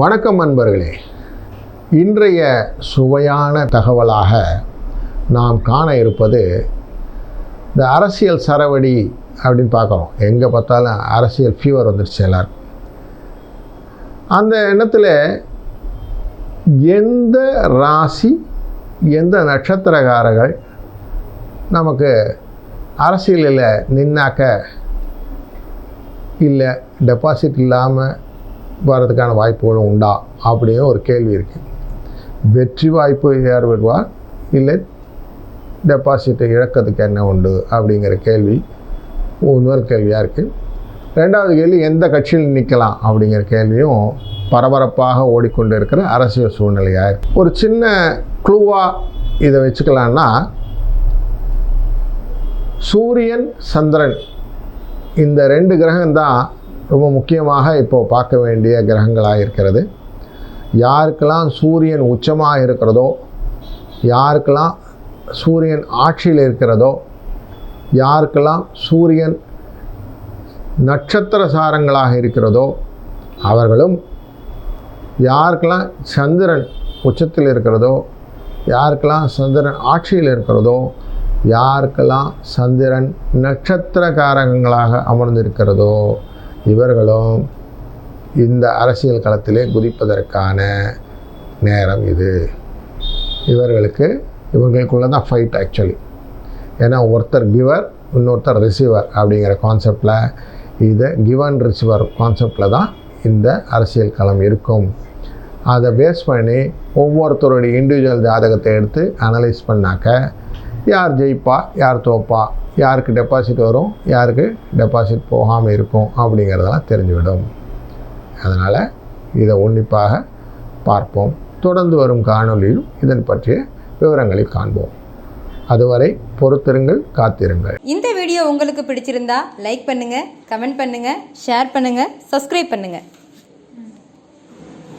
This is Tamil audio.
வணக்கம் அன்பர்களே. இன்றைய சுவையான தகவலாக நாம் காண இருப்பது இந்த அரசியல் சரவடி அப்படின்னு பார்க்குறோம். எங்கே பார்த்தாலும் அரசியல் ஃபீவர் வந்துடுச்சு எல்லோரும் அந்த எண்ணத்தில் எந்த ராசி எந்த நட்சத்திரக்காரர்கள் நமக்கு அரசியலில் நின்னாக்க இல்லை டெபாசிட் இல்லாமல் வர்றதுக்கான வாய்ப்புகளும் உண்டா அப்படின்னு ஒரு கேள்வி இருக்குது வெற்றி வாய்ப்பு யார் வருவார் இல்லை டெபாசிட்டை இழக்கிறதுக்கு என்ன உண்டு அப்படிங்கிற கேள்வி இன்னொரு கேள்வியாக இருக்குது ரெண்டாவது கேள்வி எந்த கட்சியில் நிற்கலாம் அப்படிங்கிற கேள்வியும் பரபரப்பாக ஓடிக்கொண்டு இருக்கிற அரசியல் சூழ்நிலையாக இருக்குது ஒரு சின்ன க்ளூவாக இதை வச்சுக்கலான்னா சூரியன் சந்திரன் இந்த ரெண்டு கிரகம்தான் ரொம்ப முக்கியமாக இப்போது பார்க்க வேண்டிய கிரகங்களாக இருக்கிறது. யாருக்கெல்லாம் சூரியன் உச்சமாக இருக்கிறதோ யாருக்கெல்லாம் சூரியன் ஆட்சியில் இருக்கிறதோ யாருக்கெல்லாம் சூரியன் நட்சத்திர சாரங்களாக இருக்கிறதோ அவர்களும் யாருக்கெல்லாம் சந்திரன் உச்சத்தில் இருக்கிறதோ யாருக்கெல்லாம் சந்திரன் ஆட்சியில் இருக்கிறதோ யாருக்கெல்லாம் சந்திரன் நட்சத்திரக்காரங்களாக அமர்ந்திருக்கிறதோ இவர்களும் இந்த அரசியல் களத்திலே குதிப்பதற்கான நேரம் இது. இவர்களுக்கு இவங்களுக்குள்ள தான் ஃபைட் ஆக்சுவலி ஏன்னா ஒருத்தர் கிவர் இன்னொருத்தர் ரிசீவர் அப்படிங்கிற கான்செப்டில் இதை கிவன் ரிசீவர் கான்செப்டில் தான் இந்த அரசியல் களம் இருக்கும். அதை பேஸ் பண்ணி ஒவ்வொருத்தருடைய இண்டிவிஜுவல் ஜாதகத்தை எடுத்து அனலைஸ் பண்ணாக்க யார் ஜெயிப்பா யார் தோப்பா யாருக்கு டெபாசிட் வரும் யாருக்கு டெபாசிட் போகாமல் இருக்கும் அப்படிங்கிறதெல்லாம் தெரிஞ்சுவிடும். அதனால் இதை உன்னிப்பாக பார்ப்போம். தொடர்ந்து வரும் காணொலியில் இதன் பற்றிய விவரங்களை காண்போம். அதுவரை பொறுத்திருங்கள் காத்திருங்கள். இந்த வீடியோ உங்களுக்கு பிடிச்சிருந்தா லைக் பண்ணுங்க கமெண்ட் பண்ணுங்க ஷேர் பண்ணுங்க சப்ஸ்கிரைப் பண்ணுங்க.